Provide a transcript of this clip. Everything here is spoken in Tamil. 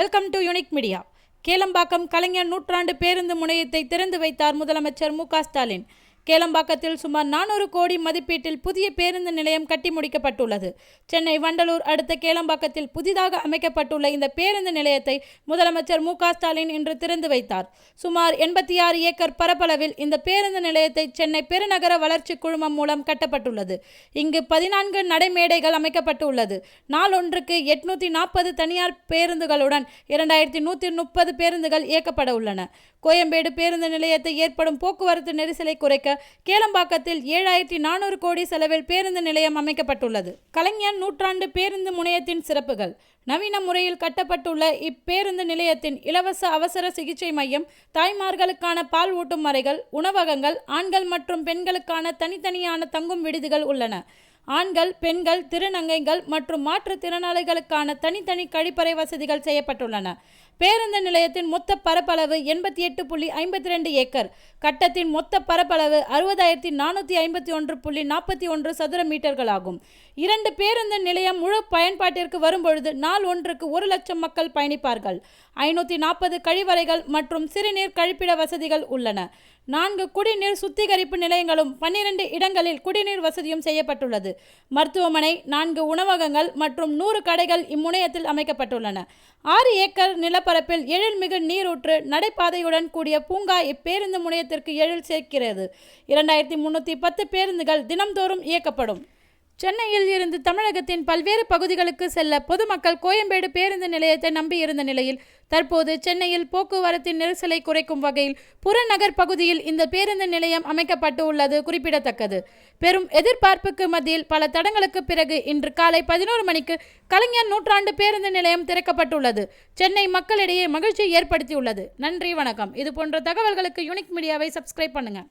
Welcome to unique media Kelambakkam Kalaignar நூற்றாண்டு பேருந்து முனையத்தை திறந்து வைத்தார் முதலமைச்சர் மு க ஸ்டாலின். கேளம்பாக்கத்தில் சுமார் நானூறு கோடி மதிப்பீட்டில் புதிய பேருந்து நிலையம் கட்டி முடிக்கப்பட்டுள்ளது. சென்னை வண்டலூர் அடுத்த கேளம்பாக்கத்தில் புதிதாக அமைக்கப்பட்டுள்ள இந்த பேருந்து நிலையத்தை முதலமைச்சர் மு ஸ்டாலின் இன்று திறந்து வைத்தார். சுமார் எண்பத்தி ஆறு ஏக்கர் பரப்பளவில் இந்த பேருந்து நிலையத்தை சென்னை பெருநகர வளர்ச்சி குழுமம் மூலம் கட்டப்பட்டுள்ளது. இங்கு பதினான்கு நடைமேடைகள் அமைக்கப்பட்டுள்ளது. நாளொன்றுக்கு எட்நூத்தி நாற்பது தனியார் பேருந்துகளுடன் இரண்டாயிரத்தி நூற்றி முப்பது பேருந்துகள் இயக்கப்பட உள்ளன. கோயம்பேடு பேருந்து நிலையத்தை ஏற்படும் போக்குவரத்து நெரிசலை குறைக்க கேளம்பாக்கத்தில் ஏழாயிரத்தி நானூறு கோடி செலவில் பேருந்து நிலையம் அமைக்கப்பட்டுள்ளது. கலைஞர் நூற்றாண்டு பேருந்து முனையத்தின் சிறப்புகள். நவீன முறையில் கட்டப்பட்டுள்ள இப்பேருந்து நிலையத்தின் இலவச அவசர சிகிச்சை மையம் தாய்மார்களுக்கான பால் ஊட்டும் அறைகள் உணவகங்கள் ஆண்கள் மற்றும் பெண்களுக்கான தனித்தனியான தங்கும் விடுதிகள் உள்ளன. ஆண்கள் பெண்கள் திருநங்கைகள் மற்றும் மாற்றுத்திறனாளிகளுக்கான தனித்தனி கழிப்பறை வசதிகள் செய்யப்பட்டுள்ளன. பேருந்து நிலையத்தின் மொத்த பரப்பளவு எண்பத்தி எட்டு புள்ளி ஐம்பத்தி ரெண்டு ஏக்கர். கட்டத்தின் மொத்த பரப்பளவு அறுபதாயிரத்தி நானூற்றி ஐம்பத்தி ஒன்று புள்ளி நாற்பத்தி ஒன்று சதுர மீட்டர்கள் ஆகும் இரண்டு பேருந்து நிலையம் முழு பயன்பாட்டிற்கு வரும்பொழுது நாள் ஒன்றுக்கு ஒரு லட்சம் மக்கள் பயணிப்பார்கள். ஐநூற்றி நாற்பது கழிவறைகள் மற்றும் சிறுநீர் கழிப்பிட வசதிகள் உள்ளன. நான்கு குடிநீர் சுத்திகரிப்பு நிலையங்களும் பன்னிரண்டு இடங்களில் குடிநீர் வசதியும் செய்யப்பட்டுள்ளது. மருத்துவமனை நான்கு உணவகங்கள் மற்றும் நூறு கடைகள் இம்முனையத்தில் அமைக்கப்பட்டுள்ளன. ஆறு ஏக்கர் நிலப்பரப்பில் எழில்மிகு நீரூற்று நடைபாதையுடன் கூடிய பூங்கா இப்பேருந்து நிலையத்திற்கு எழில் சேர்க்கிறது. இரண்டாயிரத்தி முன்னூற்றி பத்து பேருந்துகள் தினம்தோறும் இயக்கப்படும். சென்னையில் இருந்து தமிழகத்தின் பல்வேறு பகுதிகளுக்கு செல்ல பொதுமக்கள் கோயம்பேடு பேருந்து நிலையத்தை நம்பியிருந்த நிலையில் தற்போது சென்னையில் போக்குவரத்தின் நெரிசலை குறைக்கும் வகையில் புறநகர் பகுதியில் இந்த பேருந்து நிலையம் அமைக்கப்பட்டு உள்ளது குறிப்பிடத்தக்கது. பெரும் எதிர்பார்ப்புக்கு மத்தியில் பல தடங்களுக்கு பிறகு இன்று காலை பதினோரு மணிக்கு கலைஞர் நூற்றாண்டு பேருந்து நிலையம் திறக்கப்பட்டுள்ளது. சென்னை மக்களிடையே மகிழ்ச்சி ஏற்படுத்தியுள்ளது. நன்றி வணக்கம். இது போன்ற தகவல்களுக்கு யூனிக் மீடியாவை சப்ஸ்கிரைப் பண்ணுங்கள்